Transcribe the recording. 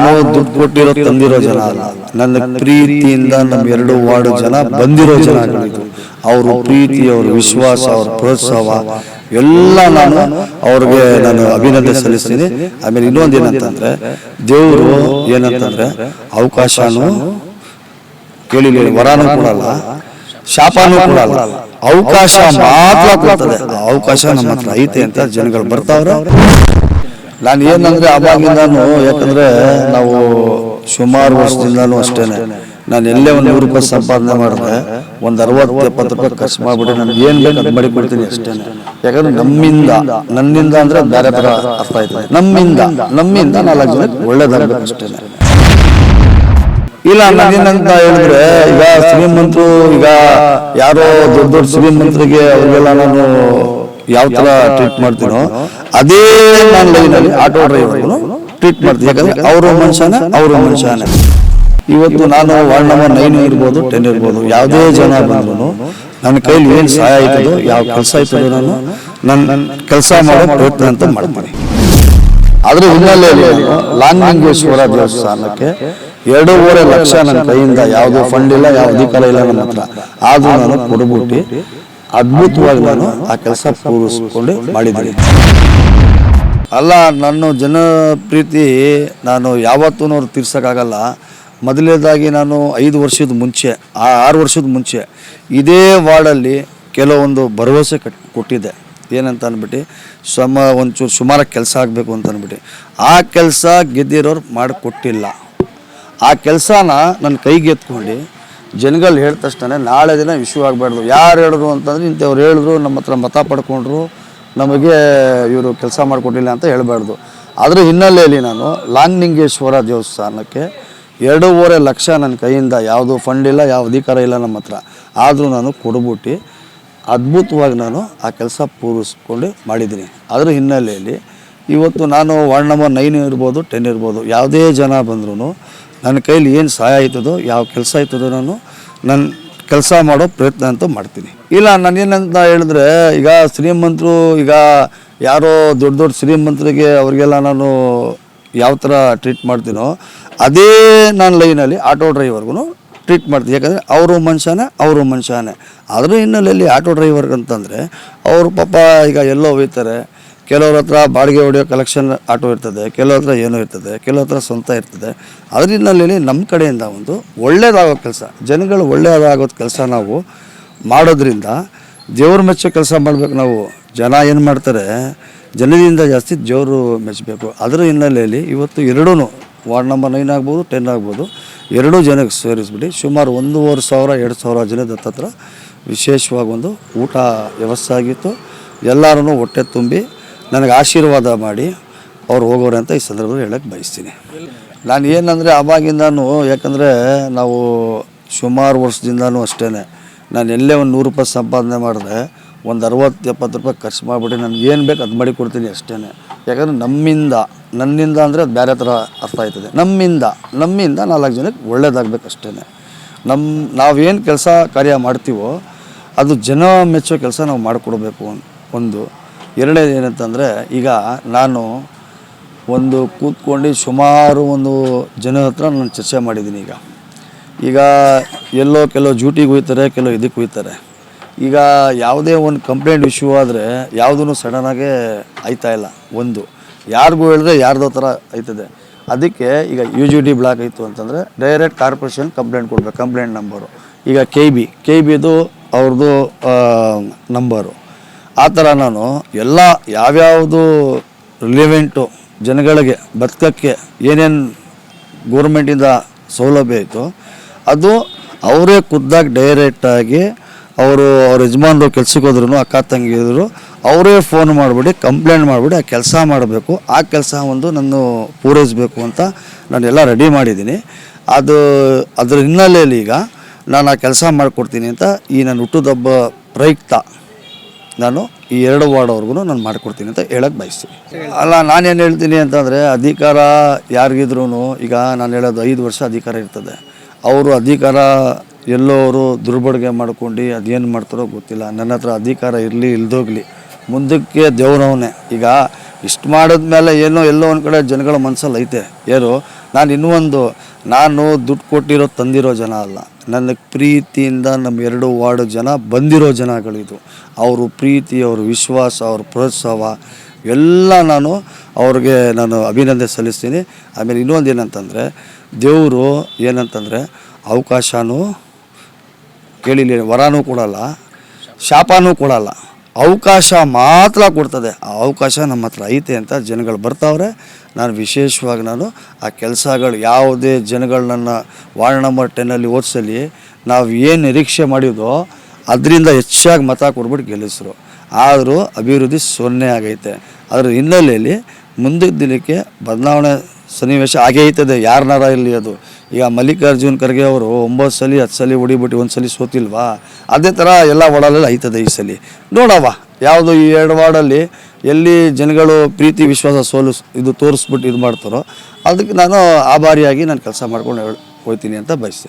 ನಾನು ದುಡ್ಡು ಕೊಟ್ಟಿರೋ ತಂದಿರೋ ಜನ ಅಲ್ಲ. ನನ್ನ ಪ್ರೀತಿಯಿಂದ ನಮ್ಮ ಎರಡು ವಾರ್ಡ್ ಜನ ಬಂದಿರೋ ಜನ ಅವ್ರ ಪ್ರೀತಿ, ಅವ್ರ ವಿಶ್ವಾಸ, ಅವ್ರ ಪ್ರೋತ್ಸಾಹ, ಎಲ್ಲ ನಾನು ಅವ್ರಿಗೆ ನಾನು ಅಭಿನಂದನೆ ಸಲ್ಲಿಸ್ತೀನಿ. ಆಮೇಲೆ ಇನ್ನೊಂದು ಏನಂತಂದ್ರೆ, ದೇವರು ಏನಂತಂದ್ರೆ, ಅವಕಾಶನೂ ಕೇಳಿಲ್ಲ, ವರಾನು ಕೊಡಲ್ಲ, ಶಾಪನೂ ಕೊಡಲ್ಲ. ಅವಕಾಶ ಮಾತ್ರ ಕೊಡ್ತದೆ. ಅವಕಾಶ ನಮ್ಮ ಹತ್ರ ಐತೆ ಅಂತ ಜನಗಳು ಬರ್ತಾವ್ರೆ. ನಾನು ಏನಂದ್ರೆ ಅವಾಗಿಂದಾನು ಯಾಕಂದ್ರೆ ನಾವು ಸುಮಾರು ವರ್ಷದಿಂದಾನು ಅಷ್ಟೇನೆ. ನಾನು ಎಲ್ಲೇ ಒಂದು ನೂರು ರೂಪಾಯಿ ಸಂಪಾದನೆ ಮಾಡಿದ್ರೆ ಒಂದು ಅರವತ್ತು ಎಪ್ಪತ್ತು ರೂಪಾಯಿ ಖರ್ಚು ಮಾಡ್ಬಿಟ್ಟು ನಾನು ಏನು ಬೇಕು ಅದು ಮಾಡಿ ಕೊಡ್ತೀನಿ ಅಷ್ಟೇನೆ. ಯಾಕಂದ್ರೆ ನಮ್ಮಿಂದ ನನ್ನಿಂದ ಅಂದ್ರೆ ಬೇರೆ ತರ ಅರ್ಥ ಆಯ್ತದೆ. ನಮ್ಮಿಂದ ನಮ್ಮಿಂದ ನಾಲ್ಕು ಜನಕ್ಕೆ ಒಳ್ಳೇದಾಗಬೇಕು ಅಷ್ಟೇನೆ. ಇಲ್ಲ ನನ್ನಿಂದ ಹೇಳಿದ್ರೆ ಈಗ ಶ್ರೀಮಂತರು ಈಗ ಯಾರೋ ದೊಡ್ಡ ದೊಡ್ಡ ಶ್ರೀಮಂತರಿಗೆ ಅವ್ರಿಗೆಲ್ಲ ನಾನು ಯಾವ ತರ ಟ್ರೀಟ್ ಮಾಡ್ತೀನೋ ಅದೇ ನಾನು ಲೈನಲ್ಲಿ ಆಟೋ ಡ್ರೈವರ್ಗೂ ಟ್ರೀಟ್ ಮಾಡ್ತೀನಿ ಯಾಕಂದ್ರೆ ಅವರು ಮನುಷ್ಯನೇ ಅವರು ಮನುಷ್ಯನೇ ಇವತ್ತು ನಾನು ವಾರ್ಡ್ ನಂಬರ್ ನೈನ್ ಇರ್ಬೋದು ಟೆನ್ ಇರ್ಬೋದು ಯಾವುದೇ ಜನ ಬಂದ್ರು ನನ್ನ ಕೈಲಿ ಏನು ಸಹಾಯ ಆಯ್ತದೋ ಯಾವ ಕೆಲಸ ಆಯ್ತದೋ ನಾನು ನನ್ನ ಕೆಲಸ ಮಾಡೋ ಪ್ರಯತ್ನ ಅಂತ ಮಾಡ್ತೀನಿ. ಅದ್ರ ಹಿನ್ನೆಲೆಯಲ್ಲಿ ಲಾಂಗೇಶ್ವರ ದೇವಸ್ಥಾನಕ್ಕೆ ಎರಡೂವರೆ ಲಕ್ಷ ನನ್ನ ಕೈಯಿಂದ ಯಾವುದೋ ಫಂಡ್ ಇಲ್ಲ ಯಾವ ಅಧಿಕಾರ ಇಲ್ಲ ನನ್ನ ಹತ್ರ. ಆದ್ರೂ ನಾನು ಕೊಡ್ಬಿಟ್ಟು ಅದ್ಭುತವಾಗಿ ನಾನು ಆ ಕೆಲಸ ಪೂರೈಸ್ಕೊಂಡು ಮಾಡಿದ್ದೀನಿ. ಅಲ್ಲ ನನ್ನ ಜನಪ್ರೀತಿ ನಾನು ಯಾವತ್ತೂ ಅವ್ರು ತೀರ್ಸೋಕ್ಕಾಗಲ್ಲ. ಮೊದಲನೇದಾಗಿ ನಾನು ಐದು ವರ್ಷದ ಮುಂಚೆ ಆ ಆರು ವರ್ಷದ ಮುಂಚೆ ಇದೇ ವಾರ್ಡಲ್ಲಿ ಕೆಲವೊಂದು ಭರವಸೆ ಕಟ್ ಕೊಟ್ಟಿದ್ದೆ. ಏನಂತ ಅಂದ್ಬಿಟ್ಟು ಸಮ ಒಂಚೂರು ಸುಮಾರು ಕೆಲಸ ಆಗಬೇಕು ಅಂತ ಅಂದ್ಬಿಟ್ಟು. ಆ ಕೆಲಸ ಗೆದ್ದಿರೋರು ಮಾಡಿಕೊಟ್ಟಿಲ್ಲ. ಆ ಕೆಲಸನ ನನ್ನ ಕೈಗೆ ಎತ್ಕೊಂಡು ಜನಗಳು ಹೇಳಿದ ತಕ್ಷಣ ನಾಳೆ ದಿನ ಇಶ್ಯೂ ಆಗಬಾರ್ದು. ಯಾರು ಹೇಳಿದ್ರು ಅಂತಂದ್ರೆ ಇಂಥವ್ರು ಹೇಳಿದ್ರು, ನಮ್ಮ ಹತ್ರ ಮತ ಪಡ್ಕೊಂಡ್ರು, ನಮಗೆ ಇವರು ಕೆಲಸ ಮಾಡಿಕೊಟ್ಟಿಲ್ಲ ಅಂತ ಹೇಳಬಾರ್ದು. ಅದ್ರ ಹಿನ್ನೆಲೆಯಲ್ಲಿ ನಾನು ಲಾಂಗ್ನಿಂಗೇಶ್ವರ ದೇವಸ್ಥಾನಕ್ಕೆ ಎರಡೂವರೆ ಲಕ್ಷ ನನ್ನ ಕೈಯಿಂದ ಯಾವುದು ಫಂಡ್ ಇಲ್ಲ ಯಾವ ಅಧಿಕಾರ ಇಲ್ಲ ನಮ್ಮ ಹತ್ರ. ಆದರೂ ನಾನು ಕೊಡ್ಬಿಟ್ಟು ಅದ್ಭುತವಾಗಿ ನಾನು ಆ ಕೆಲಸ ಪೂರೈಸ್ಕೊಂಡು ಮಾಡಿದ್ದೀನಿ. ಅದರ ಹಿನ್ನೆಲೆಯಲ್ಲಿ ಇವತ್ತು ನಾನು ವಾರ್ಡ್ ನಂಬರ್ ನೈನ್ ಇರ್ಬೋದು ಟೆನ್ ಇರ್ಬೋದು, ಯಾವುದೇ ಜನ ಬಂದ್ರೂ ನನ್ನ ಕೈಲಿ ಏನು ಸಹಾಯ ಆಯ್ತದೋ, ಯಾವ ಕೆಲಸ ಆಯ್ತದೋ ನಾನು ನನ್ನ ಕೆಲಸ ಮಾಡೋ ಪ್ರಯತ್ನ ಅಂತೂ ಮಾಡ್ತೀನಿ. ಇಲ್ಲ, ನಾನೇನಂತ ಹೇಳಿದ್ರೆ, ಈಗ ಶ್ರೀಮಂತರು ಈಗ ಯಾರೋ ದೊಡ್ಡ ದೊಡ್ಡ ಶ್ರೀಮಂತರಿಗೆ ಅವರಿಗೆಲ್ಲ ನಾನು ಯಾವ ಥರ ಟ್ರೀಟ್ ಮಾಡ್ತೀನೋ, ಅದೇ ನಾನು ಲೈನಲ್ಲಿ ಆಟೋ ಡ್ರೈವರ್ಗೂ ಟ್ರೀಟ್ ಮಾಡ್ತೀನಿ. ಯಾಕಂದರೆ ಅವರು ಮನುಷ್ಯನೇ ಅವರು ಮನುಷ್ಯನೇ. ಅದರ ಹಿನ್ನೆಲೆಯಲ್ಲಿ ಆಟೋ ಡ್ರೈವರ್ಗಂತಂದರೆ ಅವರು ಪಾಪ ಈಗ ಎಲ್ಲೋ ಹೋಗ್ತಾರೆ ಕೆಲವ್ರ ಹತ್ರ ಬಾಡಿಗೆ ಹೊಡೆಯೋ ಕಲೆಕ್ಷನ್ ಆಟೋ ಇರ್ತದೆ, ಕೆಲವ್ರ ಹತ್ರ ಏನೋ ಇರ್ತದೆ, ಕೆಲವ್ರ ಹತ್ರ ಸ್ವಂತ ಇರ್ತದೆ. ಅದರಿಂದಲೇ ನಮ್ಮ ಕಡೆಯಿಂದ ಒಂದು ಒಳ್ಳೆಯದಾಗೋ ಕೆಲಸ, ಜನಗಳು ಒಳ್ಳೆಯದಾಗೋದು ಕೆಲಸ ನಾವು ಮಾಡೋದ್ರಿಂದ ದೇವ್ರ ಮೆಚ್ಚೋ ಕೆಲಸ ಮಾಡಬೇಕು ನಾವು. ಜನ ಏನು ಮಾಡ್ತಾರೆ, ಜನದಿಂದ ಜಾಸ್ತಿ ದೇವರು ಮೆಚ್ಚಬೇಕು. ಅದರ ಹಿನ್ನೆಲೆಯಲ್ಲಿ ಇವತ್ತು ಎರಡೂ ವಾರ್ಡ್ ನಂಬರ್ ನೈನ್ ಆಗ್ಬೋದು ಟೆನ್ ಆಗ್ಬೋದು, ಎರಡೂ ಜನಕ್ಕೆ ಸೇರಿಸ್ಬಿಟ್ಟು ಸುಮಾರು ಒಂದೂವರೆ ಸಾವಿರ, ಎರಡು ಸಾವಿರ ಜನದ ಹತ್ರ ವಿಶೇಷವಾಗಿ ಒಂದು ಊಟ ವ್ಯವಸ್ಥೆ ಆಗಿತ್ತು. ಎಲ್ಲರೂ ಹೊಟ್ಟೆ ತುಂಬಿ ನನಗೆ ಆಶೀರ್ವಾದ ಮಾಡಿ ಅವ್ರು ಹೋಗೋರೆ ಅಂತ ಈ ಸಂದರ್ಭದಲ್ಲಿ ಹೇಳಕ್ಕೆ ಬಯಸ್ತೀನಿ. ನಾನು ಏನಂದರೆ ಅವಾಗಿಂದನೂ ಯಾಕಂದರೆ ನಾವು ಸುಮಾರು ವರ್ಷದಿಂದನೂ ಅಷ್ಟೇ ನಾನು ಎಲ್ಲೇ ಒಂದು ನೂರು ರೂಪಾಯಿ ಸಂಪಾದನೆ ಮಾಡಿದ್ರೆ ಒಂದು ಅರವತ್ತು, ಎಪ್ಪತ್ತು ರೂಪಾಯಿ ಖರ್ಚು ಮಾಡಿಬಿಟ್ಟು ನನಗೆ ಏನು ಬೇಕು ಅದು ಮಾಡಿ ಕೊಡ್ತೀನಿ ಅಷ್ಟೇ ಯಾಕಂದರೆ ನಮ್ಮಿಂದ, ನನ್ನಿಂದ ಅಂದರೆ ಅದು ಬೇರೆ ಥರ ಅರ್ಥ ಆಯ್ತದೆ. ನಮ್ಮಿಂದ ನಮ್ಮಿಂದ ನಾಲ್ಕು ಜನಕ್ಕೆ ಒಳ್ಳೇದಾಗಬೇಕು ಅಷ್ಟೇ ನಮ್ಮ ನಾವೇನು ಕೆಲಸ ಕಾರ್ಯ ಮಾಡ್ತೀವೋ ಅದು ಜನ ಮೆಚ್ಚೋ ಕೆಲಸ ನಾವು ಮಾಡಿಕೊಡ್ಬೇಕು ಒಂದು. ಎರಡನೇದು ಏನಂತಂದರೆ, ಈಗ ನಾನು ಒಂದು ಕೂತ್ಕೊಂಡು ಸುಮಾರು ಒಂದು ಜನ ಹತ್ರ ನಾನು ಚರ್ಚೆ ಮಾಡಿದ್ದೀನಿ ಈಗ. ಈಗ ಎಲ್ಲೋ ಕೆಲವು ಡ್ಯೂಟಿಗೆ ಹೋಗ್ತಾರೆ, ಕೆಲವು ಇದಕ್ಕೆ ಹೋಗ್ತಾರೆ. ಈಗ ಯಾವುದೇ ಒಂದು ಕಂಪ್ಲೇಂಟ್ ಇಶ್ಯೂ ಆದರೆ ಯಾವುದೂ ಸಡನ್ನಾಗೆ ಆಯ್ತಾ ಇಲ್ಲ. ಒಂದು, ಯಾರಿಗೂ ಹೇಳಿದ್ರೆ ಯಾರ್ದೋ ಥರ ಆಯ್ತದೆ. ಅದಕ್ಕೆ ಈಗ ಯು ಜಿ ಡಿ ಬ್ಲಾಕ್ ಆಯಿತು ಅಂತಂದರೆ ಡೈರೆಕ್ಟ್ ಕಾರ್ಪೊರೇಷನ್ ಕಂಪ್ಲೇಂಟ್ ಕೊಡ್ಬೇಕು ಕಂಪ್ಲೇಂಟ್ ನಂಬರು ಈಗ ಕೆ ಬಿ ಕೆ ಬಿದು ಅವ್ರದ್ದು ನಂಬರು ಆ ಥರ ನಾನು ಎಲ್ಲ ಯಾವ್ಯಾವುದು ರಿಲಿವೆಂಟು ಜನಗಳಿಗೆ ಬದುಕಕ್ಕೆ ಏನೇನು ಗೌರ್ಮೆಂಟಿಂದ ಸೌಲಭ್ಯ ಇತ್ತು ಅದು ಅವರೇ ಖುದ್ದಾಗಿ ಡೈರೆಕ್ಟಾಗಿ ಅವರು ಅವ್ರ ಯಜಮಾನ್ರು ಕೆಲ್ಸಕ್ಕೆ ಹೋದ್ರು ಅಕ್ಕ ತಂಗಿದ್ರು ಅವರೇ ಫೋನ್ ಮಾಡಿಬಿಡಿ ಕಂಪ್ಲೇಂಟ್ ಮಾಡಿಬಿಟ್ಟು ಆ ಕೆಲಸ ಮಾಡಬೇಕು, ಆ ಕೆಲಸ ಒಂದು ನಾನು ಪೂರೈಸಬೇಕು ಅಂತ ನಾನು ಎಲ್ಲ ರೆಡಿ ಮಾಡಿದ್ದೀನಿ. ಅದು, ಅದರ ಹಿನ್ನೆಲೆಯಲ್ಲಿ ಈಗ ನಾನು ಆ ಕೆಲಸ ಮಾಡಿಕೊಡ್ತೀನಿ ಅಂತ ಈ ನನ್ನ ಹುಟ್ಟುದಬ್ಬ ಪ್ರಯುಕ್ತ. ನಾನು ಈ ಎರಡು ವಾರ್ಡ್ವರೆಗೂ ನಾನು ಮಾಡಿಕೊಡ್ತೀನಿ ಅಂತ ಹೇಳಕ್ಕೆ ಬಯಸ್ತೀನಿ. ಅಲ್ಲ, ನಾನೇನು ಹೇಳ್ತೀನಿ ಅಂತಂದರೆ ಅಧಿಕಾರ ಯಾರಿಗಿದ್ರೂ ಈಗ ನಾನು ಹೇಳೋದು ಐದು ವರ್ಷ ಅಧಿಕಾರ ಇರ್ತದೆ. ಅವರು ಅಧಿಕಾರ ಎಲ್ಲೋ ಅವರು ದುರ್ಬಳಕೆ ಮಾಡ್ಕೊಂಡು ಅದೇನು ಮಾಡ್ತಾರೋ ಗೊತ್ತಿಲ್ಲ. ನನ್ನ ಹತ್ರ ಅಧಿಕಾರ ಇರಲಿ, ಇಲ್ದೋಗ್ಲಿ. ಮುಂದಕ್ಕೆ ದೇವ್ರವನೇ. ಈಗ ಇಷ್ಟು ಮಾಡಿದ್ಮೇಲೆ ಏನೋ ಎಲ್ಲೋ ಒಂದು ಕಡೆ ಜನಗಳ ಮನಸ್ಸಲ್ಲಿ ಐತೆ. ಏನು ನಾನು ಇನ್ನೂ ಒಂದು ನಾನು ದುಡ್ಡು ಕೊಟ್ಟಿರೋ ತಂದಿರೋ ಜನ ಅಲ್ಲ. ನನ್ನ ಪ್ರೀತಿಯಿಂದ ನಮ್ಮ ಎರಡು ವಾರ್ಡ್ ಜನ ಬಂದಿರೋ ಜನಗಳಿದು. ಅವರು ಪ್ರೀತಿ, ಅವ್ರ ವಿಶ್ವಾಸ, ಅವ್ರ ಪ್ರೋತ್ಸಾಹ. ಎಲ್ಲ ನಾನು ಅವ್ರಿಗೆ ನಾನು ಅಭಿನಂದನೆ ಸಲ್ಲಿಸ್ತೀನಿ. ಆಮೇಲೆ ಇನ್ನೊಂದು ಏನಂತಂದರೆ, ದೇವರು ಏನಂತಂದರೆ, ಅವಕಾಶನೂ ಕೇಳಿಲಿ ವರನೂ ಕೊಡಲ್ಲ, ಶಾಪನೂ ಕೊಡಲ್ಲ. ಅವಕಾಶ ಮಾತ್ರ ಕೊಡ್ತದೆ. ಆ ಅವಕಾಶ ನಮ್ಮ ಹತ್ರ ಐತೆ ಅಂತ ಜನಗಳು ಬರ್ತಾವ್ರೆ. ನಾನು ವಿಶೇಷವಾಗಿ ನಾನು ಆ ಕೆಲಸಗಳು ಯಾವುದೇ ಜನಗಳು ನನ್ನ ವಾರ್ಡ್ ನಂಬರ್ ಟೆನ್ನಲ್ಲಿ ಓದಿಸಲಿ ನಾವು ಏನು ನಿರೀಕ್ಷೆ ಮಾಡಿದೋ ಅದರಿಂದ ಹೆಚ್ಚಾಗಿ ಮತ ಕೊಡ್ಬಿಟ್ಟು ಗೆಲ್ಲಿಸ್ರು. ಆದರೂ ಅಭಿವೃದ್ಧಿ ಸೊನ್ನೆ ಆಗೈತೆ. ಅದರ ಹಿನ್ನೆಲೆಯಲ್ಲಿ ಮುಂದಿನ ದಿನಕ್ಕೆ ಬದಲಾವಣೆ ಸನ್ನಿವೇಶ ಆಗೇ ಐತದೆ ಯಾರನ್ನಾರ ಇಲ್ಲಿ ಅದು. ಈಗ ಮಲ್ಲಿಕಾರ್ಜುನ್ ಖರ್ಗೆ ಅವರು ಒಂಬತ್ತು ಸಲ, ಹತ್ತು ಸಲ ಹೊಡಿಬಿಟ್ಟು ಒಂದು ಸಲ ಸೋತಿಲ್ವಾ? ಅದೇ ಥರ ಎಲ್ಲ ವಾರ್ಡಲ್ಲಿ ಐತದೆ ಈ ಸಲ. ನೋಡವ ಯಾವುದು ಈ ಎರಡು ವಾರ್ಡಲ್ಲಿ ಎಲ್ಲಿ ಜನಗಳು ಪ್ರೀತಿ, ವಿಶ್ವಾಸ, ಸೋಲು ಇದು ತೋರಿಸ್ಬಿಟ್ಟು ಇದು ಮಾಡ್ತಾರೋ ಅದಕ್ಕೆ ನಾನು ಆಭಾರಿಯಾಗಿ ನಾನು ಕೆಲಸ ಮಾಡ್ಕೊಂಡು ಹೋಗ್ತೀನಿ ಅಂತ ಬಯಸ್ತೀನಿ.